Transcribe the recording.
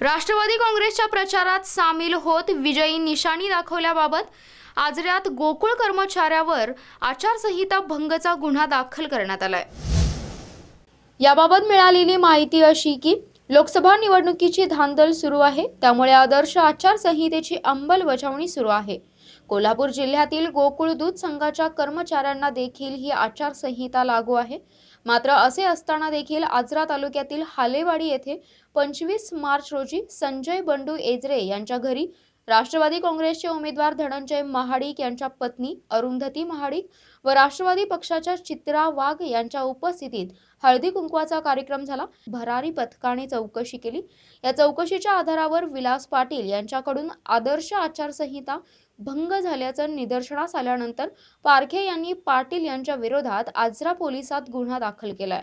राष्ट्रवादी काँग्रेसच्या प्रचारात सामील होत विजयी निशाणी दाखवल्याबाबत आजऱ्यात गोकुळ कर्मचाऱ्यावर आचारसंहिता भंगचा गुन्हा दाखल करण्यात आलाय. याबाबत मिळालेली माहिती अशी की लोकसभा निवडणुकीची धांदल सुरू आहे त्यामुळे आदर्श आचारसंहितेची अंमलबजावणी सुरू आहे. कोल्हापूर जिल्ह्यातील गोकुळ दूध संघाच्या कर्मचाऱ्यांना देखील ही आचारसंहिता लागू आहे. मात्र असे असताना देखील आजरा तालुक्यातील हालेवाडी येथे पंचवीस मार्च रोजी संजय बंडू एजरे यांच्या घरी राष्ट्रवादी काँग्रेसचे उमेदवार धनंजय महाडिक यांच्या पत्नी अरुंधती महाडिक व राष्ट्रवादी पक्षाच्या चित्रा वाघ यांच्या उपस्थितीत हळदी कुंकवाचा कार्यक्रम झाला. भरारी पथकाने चौकशी केली. या चौकशीच्या आधारावर विलास पाटील यांच्याकडून आदर्श आचारसंहिता भंग झाल्याचं निदर्शनास आल्यानंतर पारखे यांनी पाटील यांच्या विरोधात आजरा पोलिसात गुन्हा दाखल केलाय.